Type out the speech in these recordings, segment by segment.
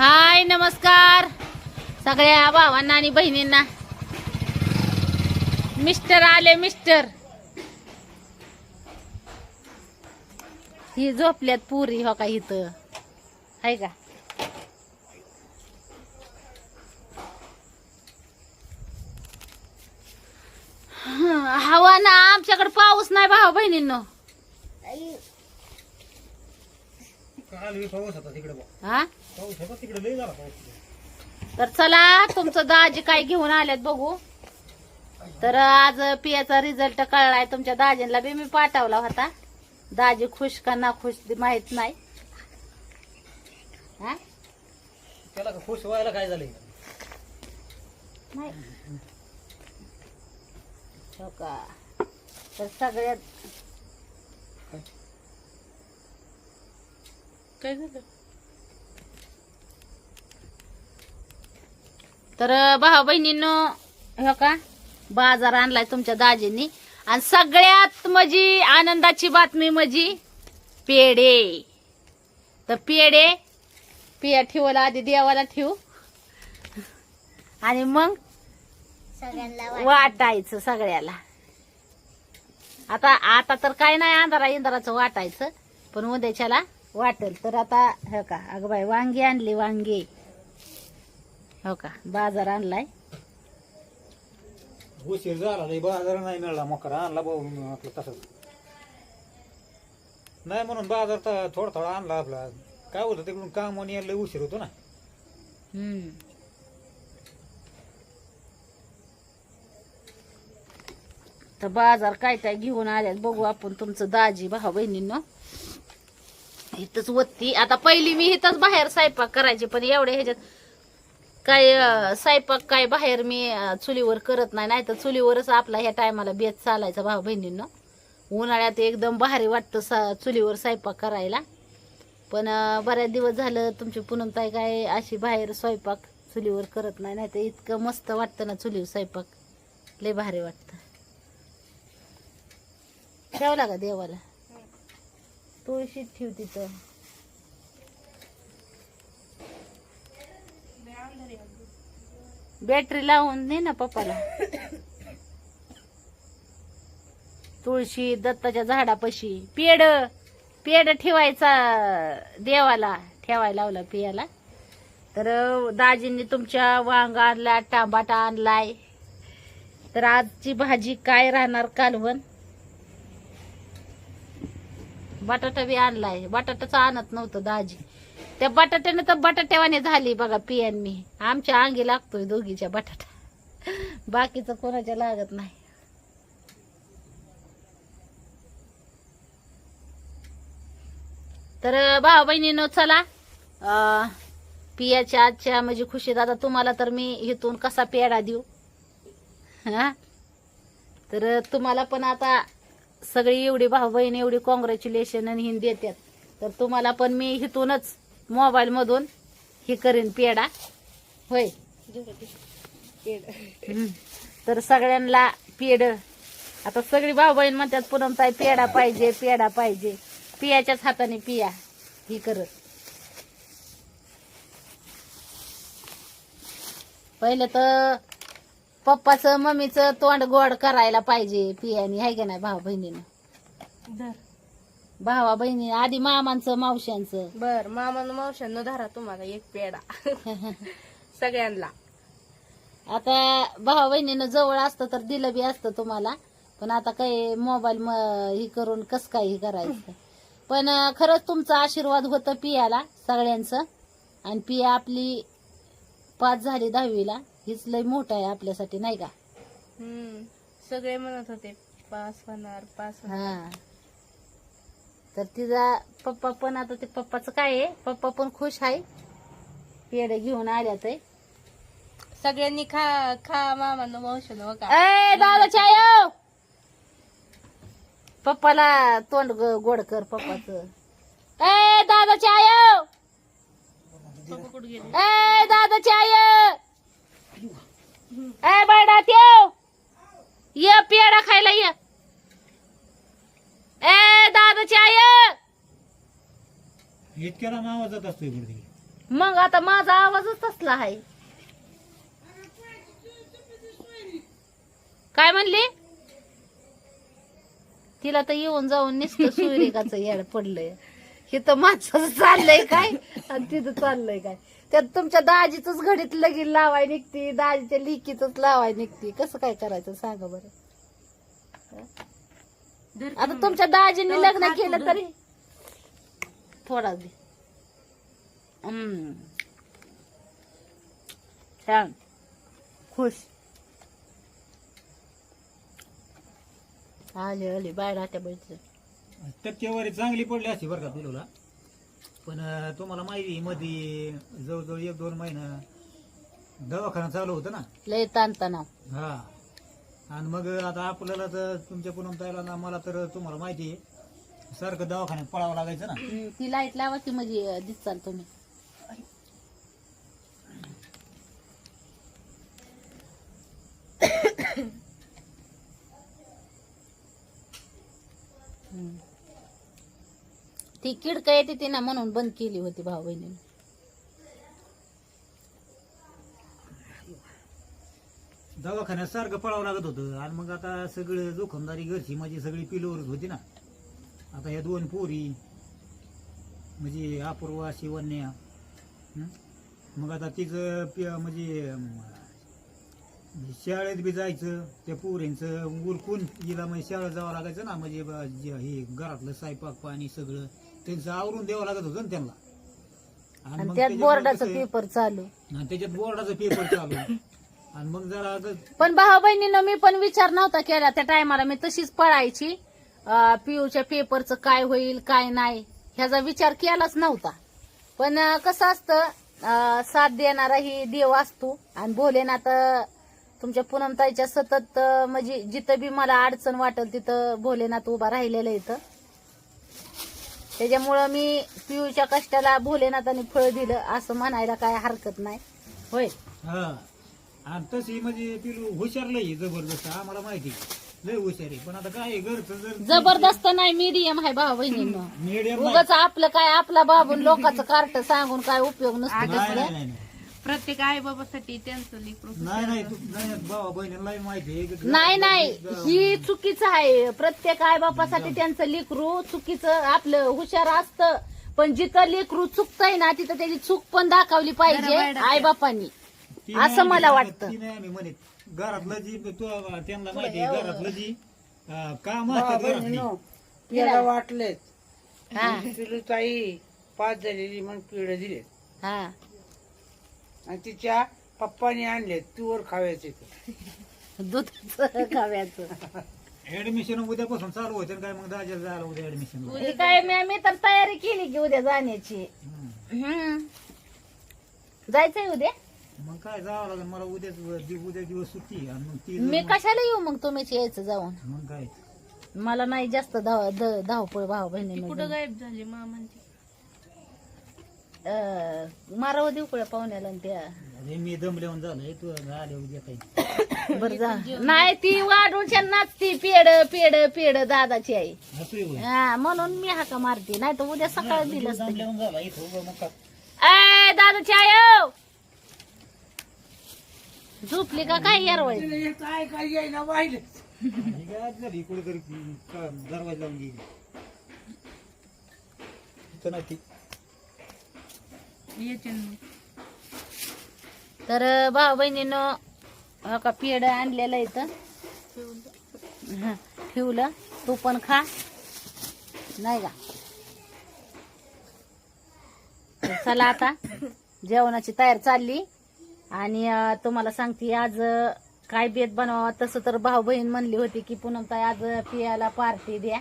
हाय नमस्कार. सगळ्या भावांना आणि बहिणींना. मिस्टर आले मिस्टर. ही झोपल्यात पुरी हो का इथं? आहे का? हवा ना आमच्याकडे पाऊस नाही भावा बहिणींनो काल बी पाऊस होता तिकडे बा. हा झाला तर चला तुमचं दाजी काय घेऊन आल्यात बघू. तर आज पियाचा रिझल्ट कळलाय तुमच्या दाजींना बी मी पाठवला होता. दाजी खुश का ना खुश माहीत नाही. हा? त्याला खुश व्हायला काय नाही. हो का? तर सगळ्यात काय झालं? तर भाऊ बहिणींनो हो का? बाजार आणलाय तुमच्या दाजींनी. आणि सगळ्यात म्हणजे आनंदाची बातमी म्हणजे पेढे. तर पेढे पिया ठेवला आधी देवाला ठेवू. आणि मग वाटायचं सगळ्याला. आता आता तर काय नाही अंधारा इंधाराचं वाटायचं पण उद्याच्याला वाटेल. तर आता हो का अगं बाई वांगी आणली वांगी. हो का बाजार आणलाय. उशीर झाला बाजार नाही मिळाला मोकरा आणला भाऊ आपलं तसंच. नाही म्हणून बाजार तर थोडा थोडा आणला आपला. काय होतं तिकडून काम आणि यायला उशीर होतो ना. हम्म. तर बाजार काय काय घेऊन आल्यात बघू आपण तुमचं दाजी भाऊ बहिणींनो. इथंच वत्ती. आता पहिली मी इथंच बाहेर स्वयंपाक करायचे पण एवढ्या ह्याच्यात काय स्वयंपाक काय बाहेर मी चुलीवर करत नाही. नाही तर चुलीवरच आपला ह्या टायमाला बेत चालायचा भाऊ बहिणींना. उन्हाळ्यात एकदम भारी वाटतं सा चुलीवर स्वयंपाक करायला. पण बऱ्याच दिवस झालं तुमची पुनमताई काय अशी बाहेर स्वयंपाक चुलीवर करत नाही. नाही तर इतकं मस्त वाटतं ना चुलीवर स्वयंपाक. लय भारी वाटतं. ठेवला का देवाला? तुळशीत ठेव तिथं. बॅटरी लावून दे ना पप्पाला. तुळशी दत्ताच्या झाडापाशी. पेड पेड ठेवायचा देवाला. ठेवायला लावला पियाला. तर दाजींनी तुमच्या वांग आणला टांबाटा आणलाय. तर आजची भाजी काय राहणार कालवण? बटाटा बी आणलाय. बटाटाच आणत नव्हतं दाजी. त्या बटाट्याने तर बटाट्यावाने झाली बघा पियांनी. आमच्या अंगी लागतोय दोघीच्या बटाटा. बाकीचं कोणाच्या लागत नाही. तर भाऊ बहिणीनो चला. पियाच्या आजच्या म्हणजे खुशीत आता तुम्हाला तर मी इथून कसा पेढा देऊ? हा? तर तुम्हाला पण आता सगळी एवढी भाऊ बहीण एवढी कॉंग्रॅच्युलेशन आणि हिंदी देतात तर तुम्हाला पण मी इथूनच मोबाईल मधून हे करीन पेढा. होय? तर सगळ्यांना पेड आता सगळी भाऊ बहीण म्हणतात पुनम ताई पेढा पाहिजे पेढा पाहिजे. पियाच्याच हाताने पिया. ही करत. पहिलं तर पप्पाचं मम्मीचं तोंड गोड करायला पाहिजे पियानी. हाय का नाही भाऊ बहिणीनं? भावा बहिणी आधी मामांचं मावशांचं बर मामान मावशांनो धरा तुम्हाला एक पेडा सगळ्यांना. आता भावा बहिणीनं जवळ असतं तर दिलं बी असतं तुम्हाला. पण आता काही मोबाईल ही करून कस काय हे करायचं? पण अं, खरंच तुमचा आशीर्वाद होतं पियाला सगळ्यांचं. आणि पिया आपली पास झाली दहावीला. हीच लय मोठं आहे आपल्यासाठी नाही का? हम्म. सगळे म्हणत होते पास होणार पास होणार. हा. तर तिचा पप्पा पण आता ते पप्पाचं काय आहे पप्पा पण खुश आहे. पेढे घेऊन आल्यात आहे सगळ्यांनी खा खा मामान मावशांनो का ए दादा चाय पप्पाला तोंड ग- गोड कर पप्पाच. ए दादा चाय पप्पा कुठे गेले? ए दादा चाय ए बायडा त्यो ये पेढा खायला ये ए दादा चाय इतक्याला मावा जात असतो इकडे मग आता माझा आवाजच तसला आहे. काय म्हणली? तिला तर येऊन जाऊन नुसतं सूर्यकाचं येड पडलंय. हे तर माणसाचं चाललंय काय? आणि तिथं चाललंय काय? त्यात तुमच्या दाजीच घडीत लगीन लावाय निघती दाजीच्या लिकीच लावाय निघती. कसं काय करायचं सांगा बरं? आता तुमच्या दाजींनी लग्न केलं तरी? थोडा दे. छान खुश आले आले बाहेर आत्या बैठ टक्केवारी चांगली पडली असती बरं का पिलूला. पण अं, तुम्हाला माहिती आहे, मध्ये जवळजवळ एक दोन महिना दवाखाना चालू होतं ना? लय ताणतणाव. हा. आणि मग आता आपल्याला तर तुमच्या पुनम ताईला ना मला तर तुम्हाला माहिती आहे सारखं दवाखान्यात पळावं लागायचं ना? हम्म, ती लाइट लावा की म्हणजे दिसताल तुम्ही. ती किडका येते ती ना म्हणून बंद केली होती भाऊ बहिणी दवाखान्यात सारखं पळावं लागत होतं. आणि मग आता सगळं जोखमदारी घरची माझी सगळी पिलोवरच होती ना. आता ह्या दोन पोरी म्हणजे अपूर्वा शिवन्या मग आता तिचं प- म्हणजे, म्हणजे शाळेत बी जायचं त्या पोरींचं उरकून हिला म्हणजे शाळेत जावं लागायचं ना. म्हणजे जे हे घरातलं स्वयंपाक पाणी सगळं. त्यांचं आवरून द्यावं लागत होतं ना त्यांना. आणि मग त्यात त्याच्यामुळे बोर्डाचं कसं- पेपर चालू. आणि त्याच्यात बोर्डाचा पेपर चालू. आणि मग जरा आता पण भाऊ बहिणीनं मी पण विचार नव्हता केला त्या टायमाला. मी तशीच पळायची. पीयूच्या पेपरचं काय होईल काय नाही ह्याचा विचार केलाच नव्हता. पण अं, कसं असतं अं, साथ देणारा ही देव असतो. आणि भोलेनाथ अं, तुमच्या पूनमताईच्या सतत अं, म्हणजे जिथं बी मला अडचण वाटेल तिथं भोलेनाथ उभा राहिलेलं इथं. त्याच्यामुळं मी पियूच्या कष्टाला भोलेनाथाने फळ दिलं असं म्हणायला काय हरकत नाही. होय. हा. आणि तशी म्हणजे पिलू हुशार लई जबरदस्त. आम्हाला माहिती लय हुशार आहे. पण आता काय आहे, घरचं जर जबरदस्त नाही मीडियम आहे भाऊ बहिणींनो. मीडियम उगाच आपलं काय आपला बाबून लोकांचं कार्ट सांगून काय उपयोग नसतो नाही तसलं नाही नाही. प्रत्येक आई बाबासाठी त्यांचं लेकरू नाही नाही तू- नाही भावा बहिणीला माहिती आहे की नाही नाही ही चुकीचं आहे. प्रत्येक आई बापासाठी त्यांचं लेकरू चुकीचं आपलं हुशार असतं. पण जिथं लेकरू चुकतंय ना तिथं त्याची चूक पण दाखवली पाहिजे आई बापांनी ती नाही असं आम्ही मला म्हणत, वाटतं. ती नाही आम्ही म्हणत. घरातलं जी तू त्यांना माहिती आहे घरातलं जी अं, काम असतात घरातली. पिढा वाटलेत. हा. ताई पाच झालेली म्हणून पिढ दिले हा. आणि तिच्या पप्पाने आणले तूवर खाव्याचे दुधाचं खाव्याचं. ऍडमिशन उद्यापासून चालू होते काय मग झालं उद्या ऍडमिशन काय मी मी तर तयारी केली की उद्या जाण्याची. हम्म. जायचंय उद्या? मग काय जावं लागेल मला उद्याच दि- उद्या दिवस सुट्टी आहे. आणि मग ती मी कशाला येऊ मग तुम्हीच यायचं जाऊन? मग काय? मला नाही जास्त धाव ध- धावपळ भाऊ कुठं बहिणी गायब झाली मामांची? मारावं देऊ कुठे पाहुण्याला आणि त्या? अरे मी झालंय तू आले उद्या काही. बरं जा. नाही ती वाढून नाचती पेड पेड पेड दादाची आई. होय. हा म्हणून मी हाका मारते नाही तर उद्या सकाळी दिलं असतं झाला इथं उभं मग काय? ए दादाची आई ओ! झोपली का काय यारवळी? काय काय येईना वाहिले ही काय आज झाली कुठेतरी का- दरवाजा लावून गेली. इथं नाही ती. येते तर भाऊ बहिणीनं हा का पेड आणलेलं इथं? हा, ठेवलं. तू पण खा. नाही का? चला आता. जेवणाची तयार चालली. आणि तुम्हाला सांगते आज काय बेत बनवावा तसं तर भाऊ बहीण म्हणली होती की पुन्हा ताई आज पियाला पार्टी द्या.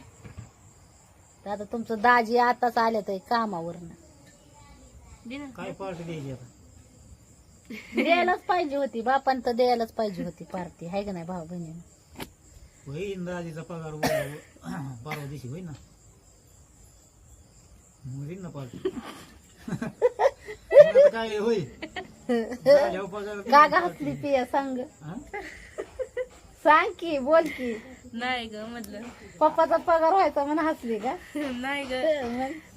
तर आता तुमचं दाजी आताच आले तर कामावरनं. काय पार्टी द्यायची आता? द्यायलाच पाहिजे होती बापान तर द्यायलाच पाहिजे होती पार्टी आहे का नाही भाऊ बहिणीनं होईन दाजीचा पगार परवा दिवशी होईन ना? मग होईन ना पार्टी. काय होई झाल्यावर पगार का ग हसली पिया सांग. हा? सांग की बोल की. नाही ग म्हणलं. पप्पाचा पगार व्हायचा म्हणून हसली का? नाही ग.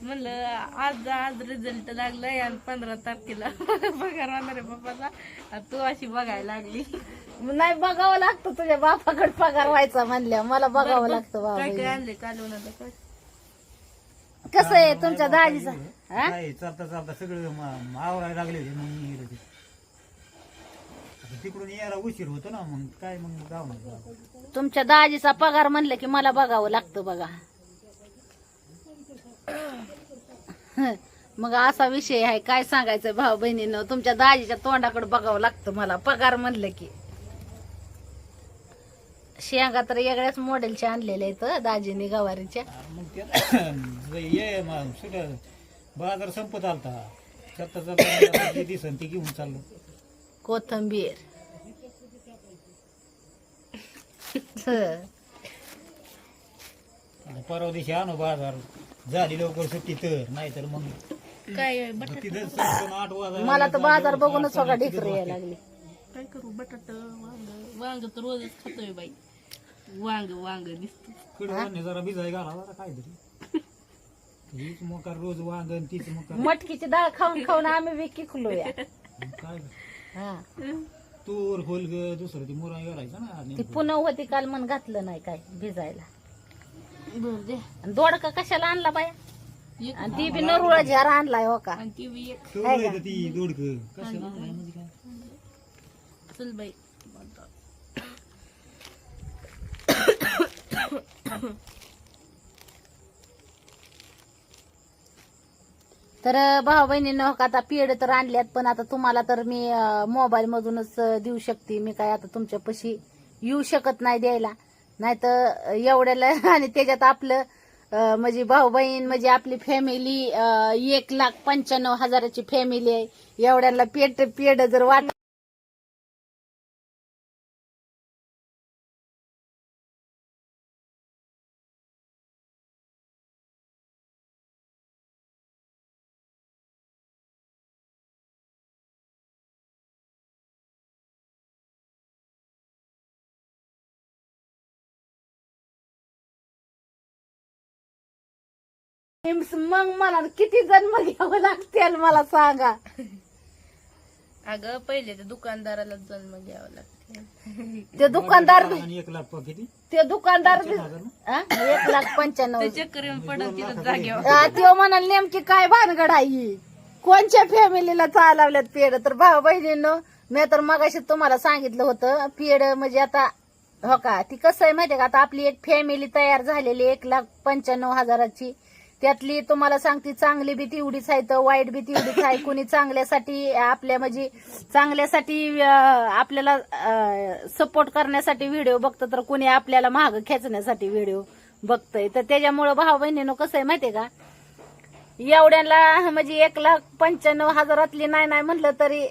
म्हणलं आज आज रिझल्ट लागलाय आणि पंधरा तारखेला पगार होणार आहे पप्पाचा. आणि तू अशी बघायला लागली. नाही बघावं लागतं. तुझ्या बापाकडे पगार व्हायचा म्हणल्या. मला बघावं लागतं काय काय बाबा आणले काय? कसं आहे तुमच्या दाजीचा? हा चालता चालता सगळं म- म- आवरायला लागले मग तिकडून यायला उशीर होतो ना मग काय मग गाव तुमच्या दाजीचा पगार म्हणलं की मला बघावं लागतं बघा. मग असा विषय आहे काय सांगायचं भाऊ बहिणीनं तुमच्या दाजीच्या तोंडाकडे बघावं लागतं मला पगार म्हणलं की. शेंगा तर वेगळ्याच मॉडेलच्या आणलेल्या आहेत दाजीने गवारीच्या. मग ते ये मग सगळं बाजार संपत आलता. चालता दिसन ते घेऊन चाललो. कोथंबीर. परवा दिवशी आणू बाजार. झाली लवकर सुट्टी तर नाहीतर मग. काय बट मग तिथं संपूर्ण आठ वाजायला मला तर बाजार बघूनच ढिकर किती यायला. लागली. काय करू बटाट वांग? वांग तर रोजच खातोय बाई. वांग वांग दिसत जरा भिजाय घाला जरा काहीतरी. हीच मोकार रोज वांगण तीच मोकार. मटकीची डाळ खाऊन खाऊन आम्ही बी किकलो या. काय? हा तूर होलग दुसरं ती मुरा घालायचं ना ती नेमकं. पुन्हा होती काल मन घातलं नाही काय भिजायला बर दे आणि दोडका कशाला आणला बाया एक आणि ती बी नरुळा झेरा आणलाय हो का आणि ती बी एक ठेवलंय तर ती दोडक आणलंय म्हणजे काय चल बाई तर भाऊ बहिणीनं हो का आता पेड तर आणल्यात पण आता तुम्हाला तर मी मोबाईल मधूनच देऊ शकते. मी काय आता तुमच्या पशी येऊ शकत नाही द्यायला. नाही तर एवढ्याला आणि त्याच्यात आपलं म्हणजे भाऊ बहीण म्हणजे आपली फॅमिली एक लाख पंच्याण्णव हजाराची फॅमिली आहे. एवढ्याला पेट पेड जर वाट मग मला किती जन्म घ्यावं लागतील मला सांगा. अगं पहिले ते दुकानदाराला जन्म घ्यावा लागते ते दुकानदार आणि एक लाख किती? ते दुकानदार बी-? हा? एक लाख पंच्याण्णव. ते चक्कर येऊन पडत तिथं जागेवर. हा, त्यो म्हणाल नेमकी काय भानगड आहे कोणच्या फॅमिलीला चालवल्यात पेड तर भाऊ बहिणीनं मी तर मगाशी तुम्हाला सांगितलं होतं पेड म्हणजे आता हो का? ती कसं आहे माहितीये का? आता आपली एक फॅमिली तयार झालेली एक लाख पंच्याण्णव हजाराची. त्यातली तुम्हाला सांगते चांगली बी तेवढीच आहे तर वाईट बी तेवढीच आहे. कुणी चांगल्यासाठी आपल्या म्हणजे चांगल्यासाठी आपल्याला सपोर्ट करण्यासाठी व्हिडिओ बघतं तर कुणी आपल्याला महाग खेचण्यासाठी व्हिडिओ बघतंय. तर त्याच्यामुळं भाऊ बहिणीनं कसं आहे माहितीये का? एवढ्याला म्हणजे एक लाख पंच्याण्णव हजारातली नाही नाही म्हणलं तरी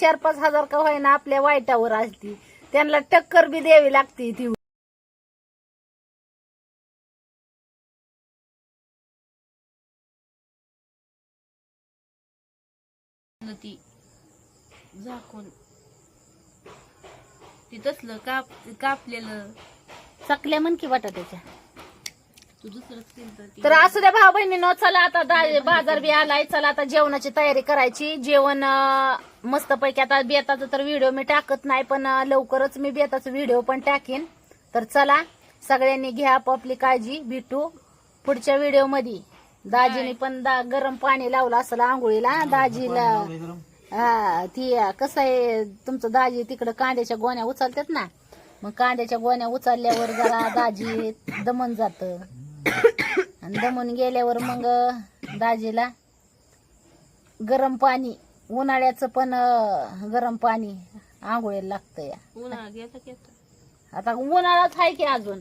चार पाच हजार का होईना आपल्या वाईटावर असती त्यांना टक्कर बी द्यावी लागते ती. ती झाकून. ती तसलं काप कापलेलं. चकल्या म्हण की बटाट्याच्या. तू दुसरंच केलं ती. तर असू द्या भाऊ बहिणीनं चला आता दा- बाजार बी आलाय चला आता जेवणाची तयारी करायची. जेवण मस्त पैकी आता बेताचा तर व्हिडिओ मी टाकत नाही पण अं, लवकरच मी बेताचा व्हिडिओ पण टाकेन. तर चला सगळ्यांनी घ्या आपापली काळजी भेटू पुढच्या व्हिडिओमध्ये दाजीने पण दा गरम पाणी लावलं असलं आंघोळीला. दाजीला. हा ती कसं आहे तुमचं दाजी तिकडं कांद्याच्या गोण्या उचलतात ना? मग कांद्याच्या गोण्या उचलल्यावर जरा दाजी दमन जात. आणि दमून गेल्यावर मग दाजीला गरम पाणी उन्हाळ्याचं पण गरम पाणी आंघोळीला लागतं या. आता? उन्हाळाच आहे की अजून?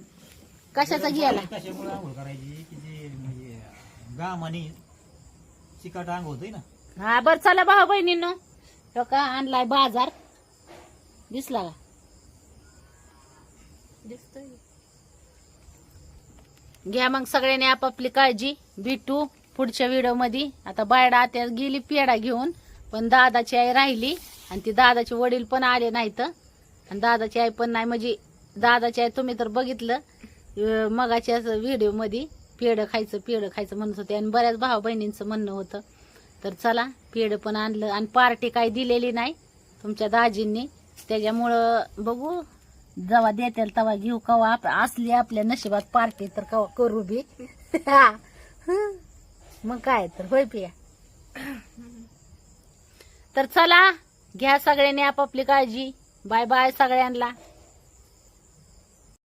कशाचा गेला कशामुळे आंघोळ करायची की जे म्हणजे गाम आणि चिकाट अंग होतंय ना. हा बर चला भाऊ बहिणींनो. तो का आणलाय बाजार? दिसला का? दिसतंय. घ्या मग सगळ्यांनी आपापली काळजी. भेटू पुढच्या व्हिडिओमध्ये आता बायडा आता गेली पेढा घेऊन पण दादाची आई राहिली आणि ती दादाचे वडील पण आले नाहीत. आणि दादाची आई पण नाही. म्हणजे दादाच्या तुम्ही तर बघितलं मगाच्या व्हिडिओमध्ये पेढं खायचं पेढं खायचं म्हणत होते. आणि बऱ्याच भाऊ बहिणींचं म्हणणं होतं तर चला पेढं पण आणलं. आणि पार्टी काही दिलेली नाही तुमच्या दाजींनी. त्याच्यामुळं बघू जेव्हा देतील तेव्हा घेऊ. कवा आप- असली आपल्या नशिबात पार्टी तर कवा करू बी. मग काय तर होय पिया तर चला घ्या सगळ्यांनी आपापली काळजी. बाय बाय सगळ्यांना.